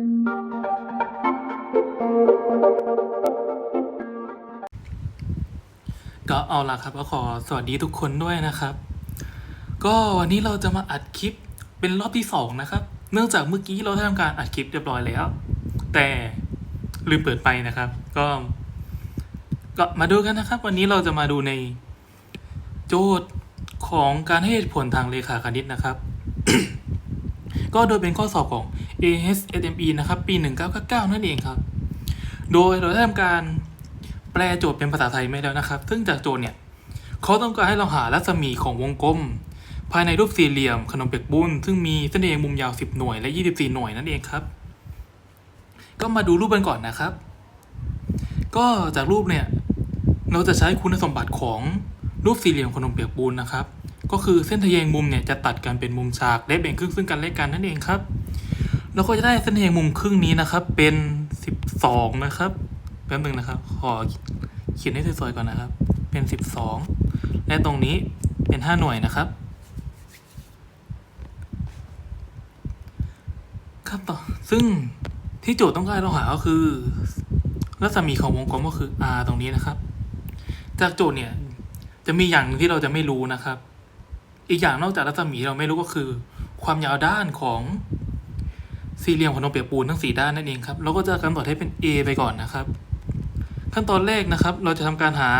ก็เอาละครับก็ขอสวัสดีทุกคนด้วยนะครับ ก็วันนี้เราจะมาอัดคลิปเป็นรอบที่สองนะครับ เนื่องจากเมื่อกี้เราได้ทำการอัดคลิปเรียบร้อยแล้ว แต่ลืมเปิดไปนะครับ ก็ก็มาดูกันนะครับ วันนี้เราจะมาดูในโจทย์ของการให้เหตุผลทางเลขาคณิตนะครับ ก็โดยเป็นข้อสอบของ ASME นะครับ ปี 1999 นั่นเองครับ โดยเราได้ทำการแปลโจทย์เป็นภาษาไทยไม่แล้วนะครับ ซึ่งจากโจทย์เนี่ยเขาต้องการให้เราหารัศมีของวงกลม ภายในรูปสี่เหลี่ยมขนมเปียกบุ้นซึ่งมีเส้นเองมุมยาว 10 หน่วยและ 24 หน่วยนั่นเองครับ ก็มาดูรูปกันก่อนนะครับ ก็จากรูปเนี่ยเราจะใช้คุณสมบัติของรูปสี่เหลี่ยมขนมเปียกปูนนะครับ ก็คือเส้นทะแยงมุมเนี่ยจะตัดกันเป็นมุมฉากและแบ่งครึ่งซึ่งกันและกันนั่นเองครับแล้วก็จะได้เส้นทะแยงมุมครึ่งนี้นะครับ เป็น 12 นะครับแป๊บนึงนะครับ ขอเขียนให้สวยๆก่อนนะครับ เป็น 12 และตรงนี้เป็น 5 หน่วยนะครับครับต่อซึ่งที่โจทย์ต้องการเราหาก็คือรัศมีของวงกลมก็คือ r ตรงนี้นะครับ จากโจทย์เนี่ยจะมีอย่างที่เราจะไม่รู้นะครับ อีกอย่างนอกจากรัศมีเราไม่รู้ก็คือ ความยาวด้านของสี่เหลี่ยมของนมเปียกปูนทั้งสี่ด้านนั่นเองครับ เราก็จะกำหนดให้เป็น a ไปก่อนนะครับ ขั้นตอนแรกนะครับ เราจะทำการหา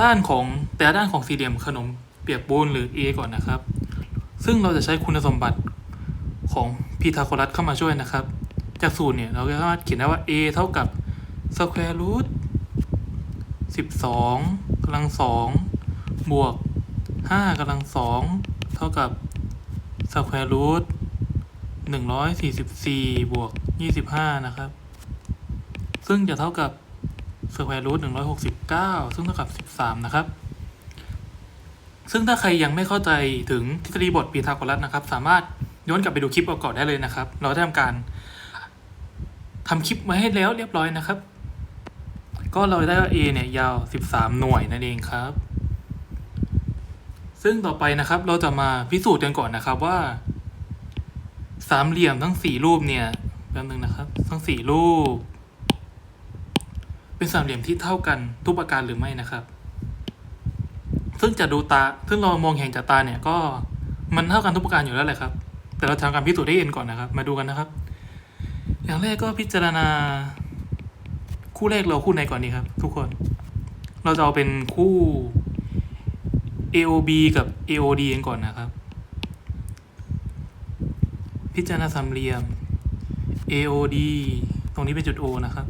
ด้านของแต่ด้านของสี่เหลี่ยมขนมเปียกปูนหรือ a ก่อนนะครับ ซึ่งเราจะใช้คุณสมบัติของพีทาโกรัสเข้ามาช่วยนะครับ จากสูตรเนี่ยเราก็สามารถเขียนได้ว่า a เท่ากับ square root สิบสองกำลังสองบวก ห้ากำลังสองเท่ากับ square root หนึ่งร้อยสี่สิบสี่บวกยี่สิบห้านะครับ ซึ่งจะเท่ากับ square root หนึ่งร้อยหกสิบเก้าซึ่งเท่ากับสิบสามนะครับ ซึ่งถ้าใครยังไม่เข้าใจถึงทฤษฎีบทพีทาโกรัสนะครับ สามารถย้อนกลับไปดูคลิปก่อนได้เลยนะครับ เราได้ทำการทำคลิปมาให้แล้วเรียบร้อยนะครับ ก็เราได้ว่า A เนี่ยยาว 13 หน่วยนั่นเองครับ ซึ่งต่อไปนะครับเราจะมาพิสูจน์กันก่อนนะครับว่า สามเหลี่ยมทั้งสี่รูปเนี่ยแป๊บนึงนะครับ ทั้งสี่รูป เป็นสามเหลี่ยมที่เท่ากันทุกประการหรือไม่นะครับ ซึ่งจะดูตาซึ่งเรามองเห็นจากตาเนี่ยก็มันเท่ากันทุกประการอยู่แล้วแหละครับ แต่เราทำการพิสูจน์ได้เองก่อนนะครับ มาดูกันนะครับ อย่างแรกก็พิจารณา คู่แรกเราคู่ไหนก่อนดีครับ ทุกคน เราจะเอาเป็นคู่ AOB กับ AOD กันก่อนนะครับ พิจารณาสามเหลี่ยม AOD ตรงนี้เป็นจุด O นะครับ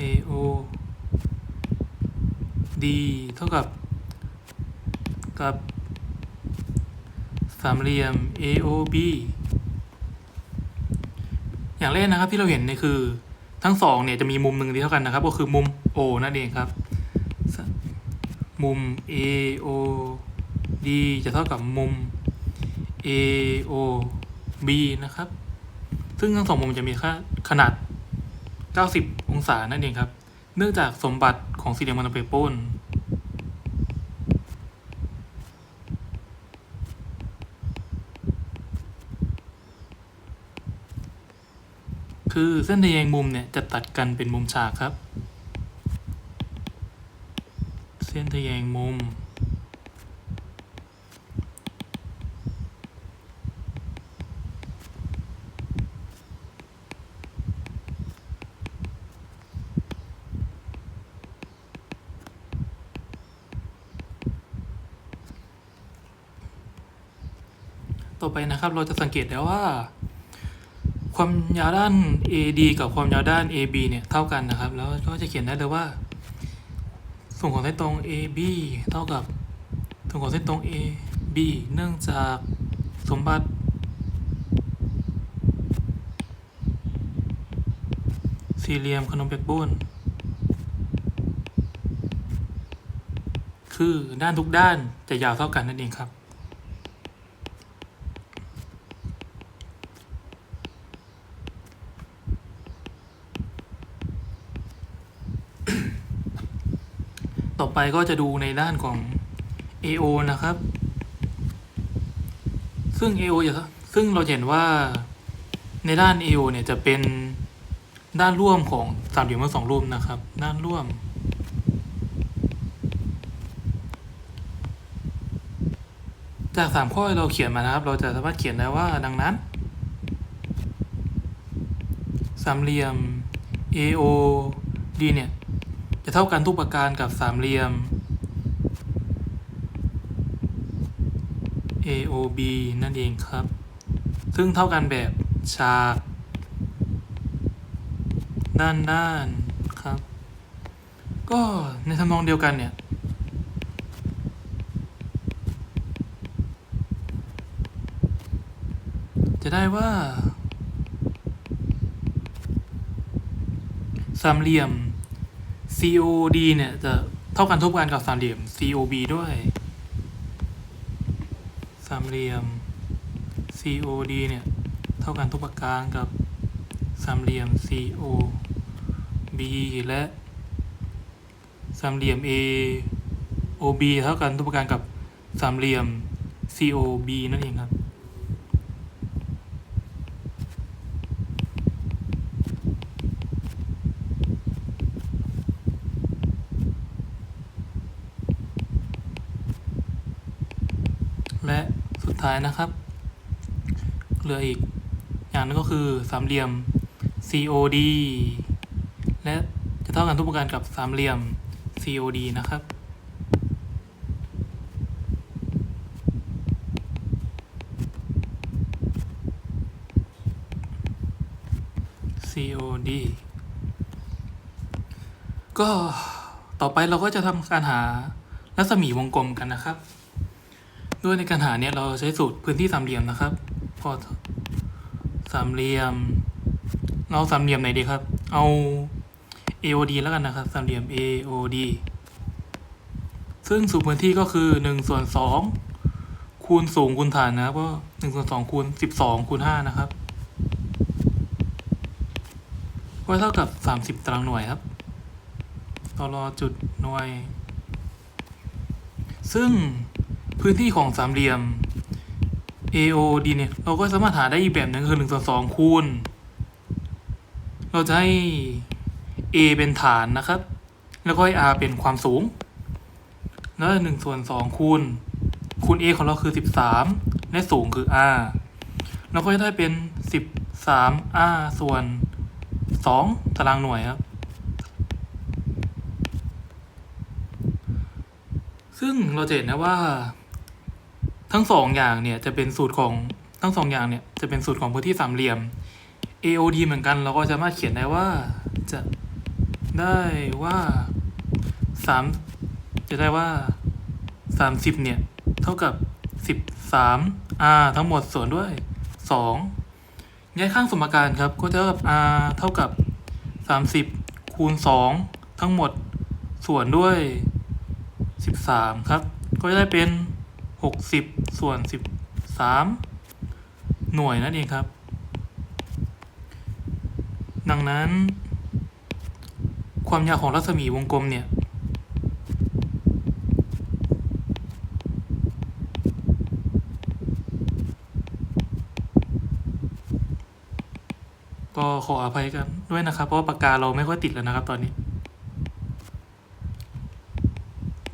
AOD เท่ากับ กับสามเหลี่ยม AOB อย่างแรกนะครับที่เราเห็นเนี่ยคือทั้งสองเนี่ยจะมีมุมหนึ่งที่เท่ากันนะครับ ก็คือมุม O นั่นเองครับ มุม A O D จะเท่ากับมุม A O B นะครับ ซึ่งทั้งสองมุมจะมีค่าขนาด 90 องศานั่นเองครับ เนื่องจากสมบัติของสี่เหลี่ยมมันเปโปนคือเส้นทแยงมุมเนี่ยจะตัดกันเป็นมุมฉากครับ เส้นทะแยงมุม ต่อไปนะครับเราจะสังเกตได้ว่า ความยาวด้าน AD กับความยาวด้าน AB เนี่ย เท่ากันนะครับ แล้วก็จะเขียนได้เลยว่า ส่วนของเส้นตรง AB เท่ากับส่วนของเส้นตรง AB เนื่องจากสมบัติ สี่เหลี่ยมขนมเปียกปูนคือด้านทุกด้านจะยาวเท่ากันนั่นเองครับ ไปก็จะดูในด้านของ AO นะครับ ซึ่ง AO จะซึ่งเราเห็นว่าในด้าน AO เนี่ยจะเป็นด้านร่วมของสามเหลี่ยมทั้งสองรูปนะครับ ด้านร่วม จากสามข้อเราเขียนมานะครับ เราจะสามารถเขียนได้ว่าดังนั้นสามเหลี่ยม AOD เนี่ย จะเท่ากันทุกประการกับสามเหลี่ยม AOB นั่นเองครับ ซึ่งเท่ากันแบบฉากด้านด้านครับ ก็ในทำนองเดียวกันเนี่ย จะได้ว่า สามเหลี่ยม COD เนี่ยจะเท่ากันทุกประการกับสามเหลี่ยม COB ด้วย สามเหลี่ยม COD เนี่ยเท่ากันทุกประการกับสามเหลี่ยม COB และสามเหลี่ยม AOB เท่ากันทุกประการกับสามเหลี่ยม COB นั่นเองครับ และสุด ท้ายนะครับ เหลืออีกอย่างหนึงก็คือสามเหลี่ยม COD และจะเท่ากันทุกประการกับสามเหลี่ยม COD นะครับ COD ก็ต่อไปเราก็จะทำการหารัศมีวงกลมกันนะครับ โดยในการหาเนี่ยเราใช้สูตรพื้นที่สามเหลี่ยมนะครับก็สามเหลี่ยม เราสามเหลี่ยมไหนดีครับ เอา AOD แล้วกันนะครับ สามเหลี่ยม AOD ซึ่งสูตรพื้นที่ก็คือหนึ่งส่วนสองคูณสูงคูณฐานนะครับก็หนึ่งส่วนสองคูณสิบสองคูณห้านะครับก็เท่ากับสามสิบตารางหน่วยครับต่อรอจุดหน่วย ซึ่ง พื้นที่ของสามเหลี่ยม AOD เนี่ย เราก็สามารถหาได้อีกแบบหนึ่งคือหนึ่งส่วนสองคูณ เราจะให้ A เป็นฐานนะครับ แล้วก็ให้ R เป็นความสูง แล้วหนึ่งส่วนสองคูณ คูณ A ของเราคือสิบสามและสูงคือ R เราก็จะได้เป็นสิบสาม R ส่วนสองตารางหน่วยครับ ซึ่งเราจะเห็นนะว่า ทั้งสองอย่างเนี่ยจะเป็นสูตรของทั้งสองอย่างเนี่ยจะเป็นสูตรของพื้นที่สามเหลี่ยม AOD เหมือนกันเราก็สามารถเขียนได้ว่าจะได้ว่าสามจะได้ว่าสามสิบเนี่ยเท่ากับสิบสาม R ทั้งหมดส่วนด้วยสองย้ายข้างสมการครับก็จะเท่ากับ R เท่ากับสามสิบคูณสองทั้งหมดส่วนด้วยสิบสามครับ ก็จะได้เป็น หกสิบส่วนสิบสามหน่วยนั่นเองครับ ดังนั้น ความยาวของรัศมีวงกลมเนี่ย ก็ขออภัยกันด้วยนะครับ เพราะว่าปากกาเราไม่ค่อยติดแล้วนะครับตอนนี้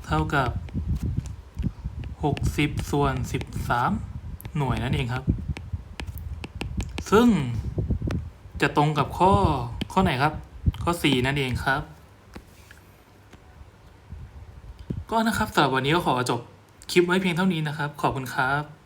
เท่ากับ หกสิบส่วนสิบสามหน่วยนั่นเองครับ ซึ่งจะตรงกับข้อข้อไหนครับ ข้อสี่นั่นเองครับ ก็นะครับสำหรับวันนี้ก็ขอจบคลิปไว้เพียงเท่านี้นะครับ ขอบคุณครับ